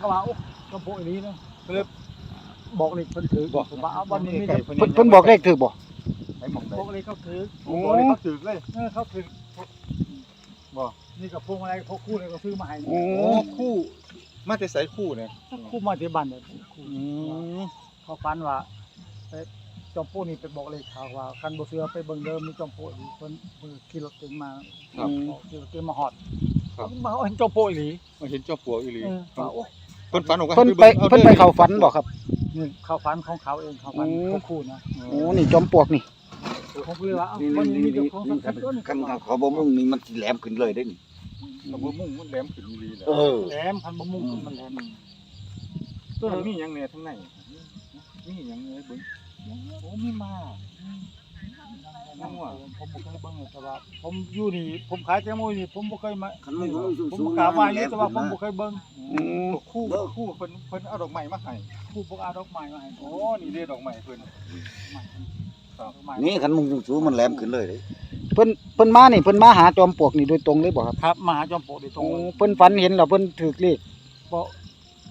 ก็ว่าโอ้ก็โบอีนี้นะก็เลยบอกเลยเพิ่นถือบอกว่าเอาวันนี้มีไก่แต่เพิ่นเพิ่นเพิ่นบอกเลขถูกบ่ไก่หมองไก่บอกเลยเขาถือโอ้ยเขาถึกเลยเออเขาถือบอกนี่กับพวงอะไรพวกคู่เลยก็ซื้อมาให้โอ้โอ้คู่ มาแต่ใส่คู่เนี่ยคู่มาที่บ้านเนี่ยคู่อืมเขาฟันว่าไปจอมโป้นี่ไปบอกเลยเขาว่าคันบ่เสือไปเบิ่งเดิมมีจอมโป้อีกเพิ่นเพิ่นขี่รถเก๋งมาครับขี่รถเก๋งมาฮอดครับมาเห็นจอมโป้อีหลีมาเห็นเจ้าปัวอีหลีเออว่าโอ้ เพิ่นฝันออกว่าเพิ่นให้ไปบิ่งเพิ่นไปเข้าฝันบ่ครับ นี่เขาฟันของเขาเองเขาฟันอืมพวกคู่นะโอ้นี่จอมปลวกนี่ผมก็เลยว่าเอ้านี่วันนี้นี่มีนี่เจ้าของสักคันคนคันเขาบ่มุ่งนี่มันสิแหลมขึ้นเลยได้นี่เอาบ่มุ่งมันแหลมขึ้นอีหลีแหละเออ แหลมพันบะมุงมันแหลมตัวนี้มีหยังแหน่ทั้งในมีหยังแหน่เบิ่งโอ้มีมา ผมบ่เคยเบิ่งเลยแต่ว่า ผมอยู่นี่ผมขายแตงโมนี่ผมบ่เคยมาคันมุ่งมุ่งสูงผมสูงกราบไหว้อยู่แต่ว่าผมบ่เคยเบิ่งอืมคู่คู่เพิ่นเพิ่นเอาดอกไม้มาให้ผู้พวกอาดอกไม้มาให้โอ้นี่เด้ดอกไม้เพิ่นดอกไม้นี่คันมุ่งสูงสูงมันแหลมขึ้นเลยเด้เพิ่นเพิ่นมานี่เพิ่นมาหาจอมปลวกนี่โดยตรงเลยบ่ครับครับมาหาจอมโปะโดยตรโอ้งเลยเพิ่นฝันเห็นแล้วเพิ่นถูกเลขเพราะ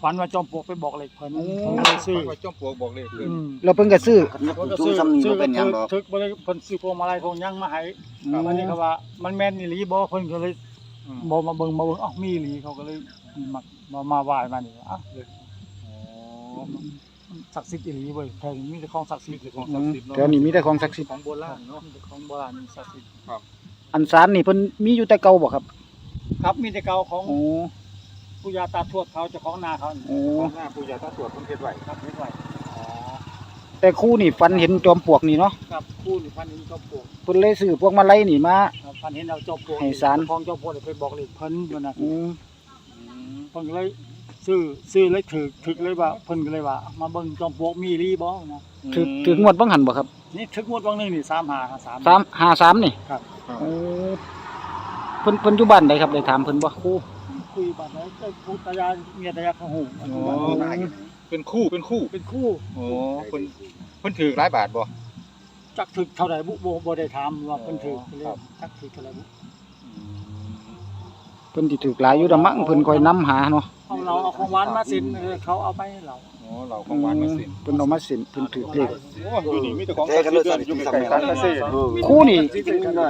ฝันว่าจอมโปะไปบอกเลขเพิ่นโอ้ผมเลยซื้อเพิ่นว่าเจ้าปัวบอกเลยเพิ่นอืมแล้วเพิ่นก็ซื้อคันมุ่งสูงซ้ำนี่บ่เป็นหยังดอกทึกบ่ได้เพิ่นซื้อพวงมาลัยพวงหยังมาให้อืมวันนี้เขาว่ามันแม่นอีหลีบ่เพิ่นก็เลยอืมบ่มาเบิ่งมาเบิ่งอ้าวมีอีหลีเขาก็เลยมามามาไหว้มานี่อ้าวเลยอ๋อศักดิ์สิทธิ์อีหลีเว้ยแพงมีแต่ของศักดิ์สิทธิ์ของอืศักมดิ์สิทธิ์เนาะแถวนี้มีแต่ของศักดิ์สิทธิ์ของโบราณเนาะมีแต่ของโบราณศักดิ์สิทธิ์อันศาลนี่เพิ่นมีอยู่แต่เก่าบ่ครับ ครับมีแต่เก่าของโอ้ ปู่ย่าตาทวดเขาเจ้าของนาเขานี่โอ้ของหน้าปู่ย่าตาทวดเพิ่นเฮ็ดไว้ครับเฮ็ดไว้แต่ครู่นี่ฝันเห็นจอมปลวกนี่เนาะครับคู่นี่พันเห็นจอมปลวกเพิ่นเลยซื้อพวกมาลัยนี่มา ครับพันเห็นเอาจอมปลวกให้ศาลของจอมปลวกนี่ไปบอกเลขเพิ่นเพิ่นน่ะอืมเพิ่นก็เลยซื้อซื้อเลยถึกถึกเลยว่าเพิ่นก็เลยว่า มาเบิ่งจอมปลวกมีอีหลีบ่นะถึกถึกงวดบังหันบ่ครับนี่ถึกงวดวังหนึงนี่3 5 5 3สามห้าสามนี่ครับ โอ้เพิ่นเพิ่นอยู่บ้านใดครับได้ถามเพิ่นบ่ครู คุยบัดนั้นเอ้ยพูดตายายเมียตายายเขาหูอ๋อ เป็นคู่เป็นคู่เป็นคู่โอ้เพิ่นเพิ่นถือหลายบาทบ่จักถึกเท่าใดบุบ่บ่ได้ถามว่าเพิ่นถึกอ๋อเลยครับจักถึกเท่าใดบุเพิ่นสิถูกหลายอยู่ดอกมั้งเพิ่นคอยนํหาเนาะ เอาเราเอาของหวานมาสินเออเขาเอาไปให้เราอ๋อเราของหวานมาสิเพิ่นเอามาสินเพิ่นถูกเลขโอ้อยู่นี่มีแต่ของแท้กันเลยศักดิ์สิทธิ์อยู่ใกล้ๆร้านเกษตรเออคู่นี่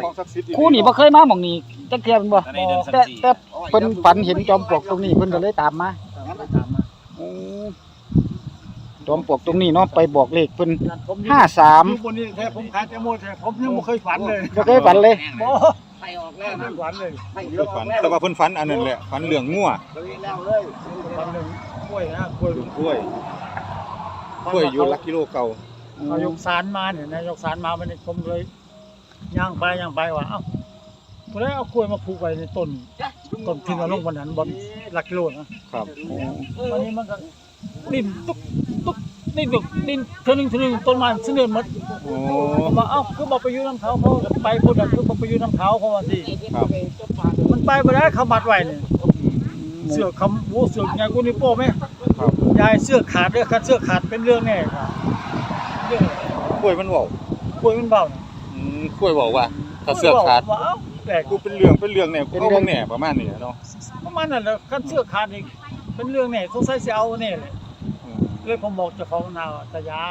ของศักดิ์สิทธิ์ครูนี่บ่เคยมาหม่องนี้จักเที่ยแม่นบ่แต่แต่เพิ่นฝันเห็นจอมปลวกตรงนี้เพิ่นก็เลยตามมาตามมาตามมาโอ้จอมปลวกตรงนี้เนาะไปบอกเลขเพิ่นผมอยู่ห้าสามอยู่บนนี้แท้ผมขายแตงโมแท้ผมยังบ่เคยฝันเลยบ่เคยฝันเลยบ่ ไปออกแล้วฝันเลยเรื่องฝันแต่ว่าเพิ่นฝันอันนั้นแหละฝันเรื่องงัวฝันหนึ่งกล้วยนะกล้วยเรื่องกล้วยกล้วยอยู่หลักกิโลเก่าเขายกสารมาเนี่ยนะยกสารมาวันนี้ผมเลยย่างไปย่างไปว่าเอ้าบ่ได้เอากล้วยมาผูกไว้ในต้นต้นที่นลงวันนั้นบ่หลักกิโลนะครับ วันนี้มันก็ดิ้นตุ๊ก ตุ๊กดิ้นตุ๊กดิ้นเท่านึงเท่านึงต้นไม้เสนอหมดโอ้ผมว่าเอ้าคือบ่ไปอยู่น้ำเขาเพราะไปพุ่นน่ะคือบ่ไปอยู่น้ำเขาเพราะว่าสิครับมันไปบ่ได้เขามัดไว้นี่เสื้อคำโอ้เสื้อใหญ่กว่านี้โป้ไหมครับยายเสื้อขาดเด้อคันเสื้อขาดเป็นเรื่องแน่ครับเรื่องกล้วยมันเว้ากล้วยมันเบาน่ะอืมกล้วยบอกว่าถ้าเสื้อขาดว่าเอ้าแปลกกูเป็นเรื่องเป็นเรื่องแนวกูเอาแน่ประมาณนี้เนาะประมาณนั้นแหละคันเสื้อขาดนี่เป็นเรื่องแน่สงสัยสิเอาแน่เลยอืม เลยผมบอกเจ้าของนาว่าตายา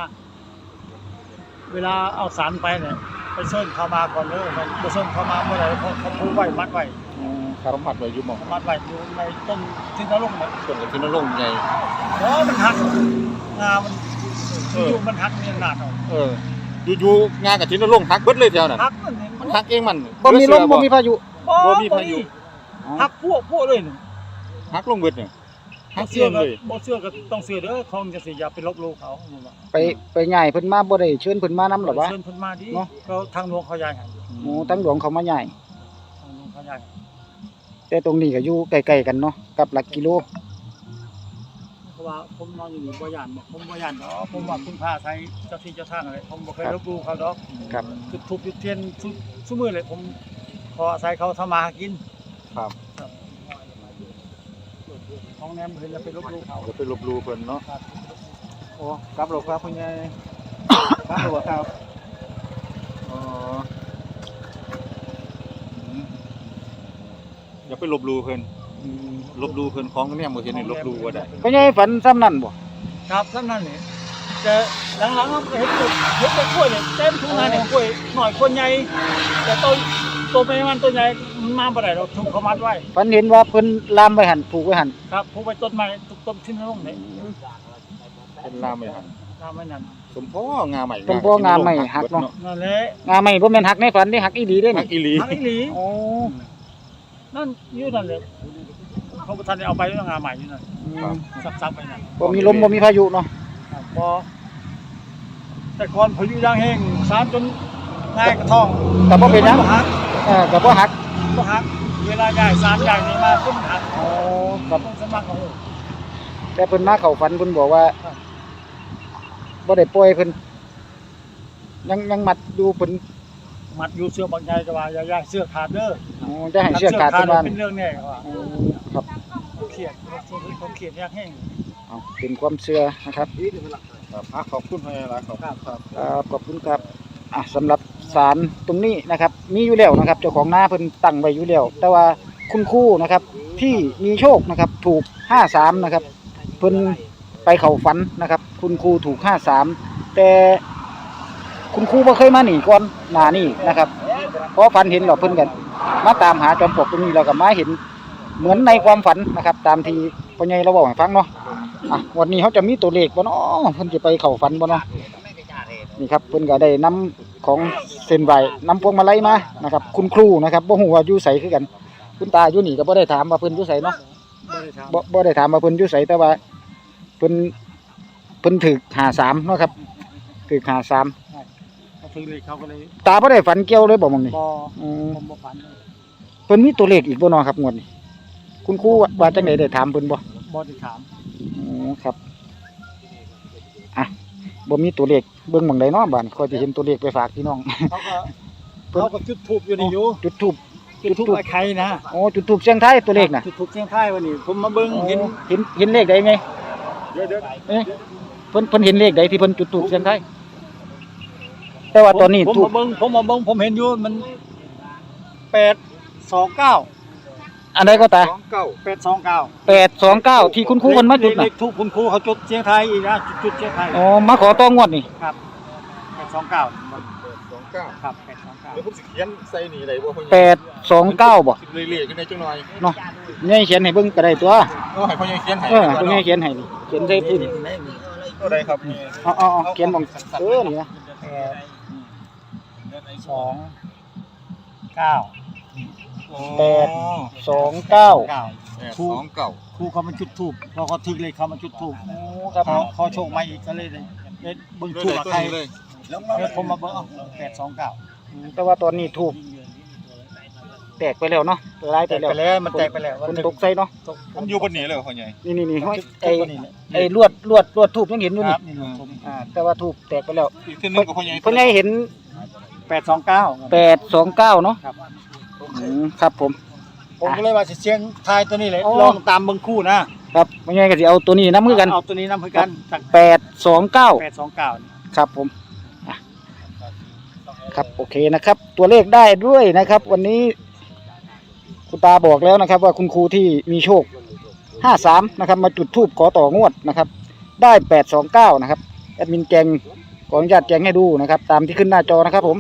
เวลาเอาสารไปเนี่ยไปเชิญเขามาก่อนเด้อมันบ่เชิญเขามาเมื่อไหร่เขาเขาผูกไว้มัดไว้ครับมัดไว้อยู่หม่องมัดไว้อยู่ในต้นที่นรงค์เนี่ยส่วนที่นรงค์ใหญ่เพราะมันหักงามันอยู่มันหักเนี่ยหนาดเอาเออ อยู่ๆงานกับที่นรงค์หักเบิดเลยแถวนั้นหักมันเห็นมันหักเองมันบ่มีลมบ่มีพายุ บ่มีพายุ หักพวกพวกเลยนี่หักลงเบิดเนี่ย หักเสื้เอองก็เลยบ่เสื้อก็ต้องเสื้อเด้อของจะสิอย่าไปลบหลู่เขาผมว่าไปไปย้ายเพิ่นมาบ่ได้เชิญเพิ่นมานำหรอวะเชิญเพิ่นมาดิเนาะเขาทางหลวงเขาย้ายให้โอ้ทั้งหลวงเขามาย้ายทางหลวงเขาย้ายให้แต่ตรงนี้ก็อยู่ใกล้ๆกันเนาะกับหลักกิโลเพราะว่าผมนอนอยู่นี่บ่ย่านบ่ผมบ่ย่านดอกผมว่าคุณพาใช้เจ้าที่เจ้าทางอะไรผมบ่เคยลบหลู่เขาดอกครับจุดทูบจุดเทียนซุซุมื้อเลยผมขออาศัยเขาทำมาหากินครับ ของแนมเพิ่นจะไปลบหลู่เขาก็ไปลบหลู่เพิ่นเนาะครับโอ้กลับแล้วครับพ่อใหญ่กลับแล้วบ่ครับอ๋ออืมอย่าไปลบหลู่เพิ่นคลบดูเพิ่นของเนี่ยบ่เห็นนี่ลบดูบ่ได้พ่อใหญ่ฝันซ้ำนั่นบ่ครับท่านนั่นนี่แต่หลังๆก็เห็นปลูกเห็นแต่กล้วยเนี่ยเต็มทุ่งนาเนี่ยกล้วยหน่อยคนใหญ่แต่ต้นตัวเป็นมันตัวใหญ่ มันมาบ่ได้เราถูกเขามัดไว้ ฝันเห็นว่าเพิ่นลามไว้หั่นผูกไว้หั่นครับผูกไปต้นไม้ทุกต้นที่นลงเนี่ยเป็นลามไม่ทันตามไว้นั่นสมพ่องาใหม่เป็นบ่งามใหม่หักเนาะนั่นแหละงาใหม่บ่แม่นหักในฝันเด้หักอีหลีเด้หันี่กอีหลีทางอีหลีโอ้นั่นอยู่นั่นเลยเขาประทานได้เอาไปด้วยงานใหม่อยู่นั่นอืมซักๆไปนั่นบ่มีลมบ่มีพายุเนาะครับพอแต่ก่อนพายุยางแห้งสารจนง่ายกระท่องแต่บ่เป็นหยังมัหักเออก็บ่หัก บ่หักเวลาย้ายสารย้ายนี่มาขึ้นหักโอ้ครับต้องสมัครเอาแต่เพิ่นมาเข้าฝันเพิ่นบอกว่าบ่ได้ปล่อยเพิ่นยังยังมัดอยู่เพิ่นมัดอยู่เสื้อบางใหญ่ก็ว่าอย่าย้ายเสื้อขาดเด้ออ๋อจะให้เชือกขาดเพิ่นว่าเป็นเรื่องแน่ก็ว่าอ๋อครับเครียดเขาเครียดยากแห้งเอาเป็นความเชื่อนะครับครับอะขอบคุณพ่อใหญ่หลายขอบคุณครับครับขอบคุณครับ อะสำหรับศาลตรงนี้นะครับ มีอยู่แล้วนะครับ เจ้าของนาเพิ่นตั้งไว้อยู่แล้วแต่ว่าคุณครูนะครับ ที่มีโชคนะครับ ถูก53นะครับ เพิ่นไปเข้าฝันนะครับ คุณครูถูก53แต่คุณครูบ่เคยมาหนีก่อนหน้านี้นะครับเพราะฝันเห็นแล้วเพิ่นกันมาตามหาจอมปลวกตรงนี้แล้วก็มาเห็นเหมือนในความฝันนะครับ ตามที่พ่อใหญ่เราบอกให้ฟังเนาะอะวันนี้เขาจะมีตัวเลขบ่เนาะเพิ่นจะไปเข้าฝันบ่เนาะ นี่ครับเพิ่นก็ได้นำของเส้นไหวนำพวงมาลัยมานะครับ คุณครูนะครับบ่ฮู้ว่าอยู่ไสคือกัน คุณตาอยู่นี่ก็บ่ได้ถามว่าเพิ่นอยู่ไสเนาะบ่ได้ถามบ่บ่ได้ถามว่าเพิ่นอยู่ไสแต่ว่าเพิ่นเพิ่นถึก53เนาะครับถึก53เขาถือเลยเขาก็เลยตาบ่ได้ฝันเกี่ยวเลยบ่หมองนี่บ่อืมผมบ่ฝันเลยเพิ่นมีตัวเลขอีกบ่เนาะครับงวดนี้คุณครูว่าว่าจังไดได้ถามเพิ่นบ่บ่ได้ถามอ๋อครับอะ บ่มีตัวเลขเบิ่งหม่องใดเนาะบาดนี้ค่อยสิเห็นตัวเลขไปฝากพี่น้อง เขาก็เขาก็จุดทูบอยู่นี่อยู่จุดทูบ จุดทูบไอ้ไข่นะอ๋อจุดทูบเสียงทายตัวเลขน่ะจุดทูบเสียงท้ายวันนี้ผมมาเบิ่งเห็นเห็นเห็นเลขใดไงเดี๋ยวเดี๋ยวเอ๊ะเพิ่นเพิ่นเห็นเลขใดที่เพิ่นจุดทูบเสียงไทายแต่ว่าตอนนี้ผมทูบมาเบิ่งผมมาเบิ่งผมเห็นอยู่มันแปดสองเก้า อันใดก็ตาสองเก้าแปดสองเก้า829ที่คุณครูเพิ่นมาจุดเลน่ะขทูบคุณครูเขาจุดเสียงไทายอีกนะจุดจุดเสียงไทายอ๋อมาขอต่องวดนี่ครับแปดสองเก้าสองเก้าครับแปดสองเก้าเดี๋ยวผมสิเขียนใส่นี่ได้บ่พ่อใหญ่829บ่เรื่อยๆกันได้จังหน่อยเนาะนี่เขียนให้เบิ่งก็ได้ตัวเอาให้พ่อใหญ่เขียนให้เออตรงนี้เขียนให้นี่เขียนใส่พื้นก็ได้ครับเอาเอาเอาเขียนบ่งเออนี่นะแปดสองเก้า แปด สองเก้าเก้า แปดสองเก้าครูเขามาจุดทูบพอเขาถึกเลยเขามาจุดทูบโอ้ครับเขาเขาโชคมาอีกก็เลยได้ได้เบิ่งทูบกับใครเลยแล้วผมมาเบิ่งเอ้าแปดสองเก้าแต่ว่าตอนนี้ทูบแตกไปแล้วเนาะลายแตไปกแล้วไปแล้วมันแตกไปแล้วคนตกใส่เนาะตกมันอยู่บนนี้เลยพ่อใหญ่นี่นี่นี่ห้อยไอ้ไอ้นี่แหละไอ้ลวดลวดลวดทูบยังเห็นอยู่คนี่รับนี่ผมอ่าแต่ว่าทูบแตกไปแล้วอีกทีนึงกับพ่อใหญ่เพิ่นให้เห็นแปดสองเก้าแปดสองเก้าเนาะครับ อืมครับผม ผมก็เลยว่าสิเชียงทายตัวนี้เลยโอ้ ลองตามเบิ่งคู่นะครับไม่งั้นก็สิเอาตัวนี้น้ำมือกันเอาตัวนี้นำคือกันจากแปดสองเก้าแปดสองเก้าครับผมอะครับโอเคนะครับ ตัวเลขได้ด้วยนะครับ วันนี้คุณตาบอกแล้วนะครับ ว่าคุณครูที่มีโชคห้าสามนะครับ มาจุดทูบขอต่องวดนะครับ ได้แปดสองเก้านะครับแอดมินแกงขออนุญาตแกงให้ดูนะครับ ตามที่ขึ้นหน้าจอนะครับผม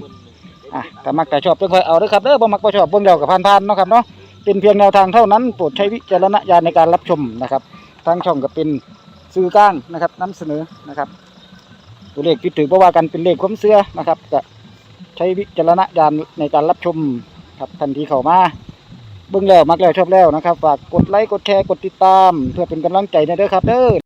อะถ้ามักแต่ชอบเพิ่งค่อยเอาเด้อครับเด้อบ่มักบ่ชอบเบิ่งเดียวกับผ่านๆเนาะครับเนาะเป็นเพียงแนวทางเท่านั้นโปรดใช้วิจารณญาณในการรับชมนะครับทางช่องก็เป็นสื่อกลางนะครับนำเสนอนะครับ ตัวเลขที่ถือเพราะว่ากันเป็นเลขความเชื่อนะครับก็ใช้วิจารณญาณในการรับชมครับทันทีเข้ามาเบิ่งแล้วมักแล้วชอบแล้วนะครับฝากกดไลค์กดแชร์กดติดตาม เพื่อเป็นกำลังใจในเด้อครับเด้อ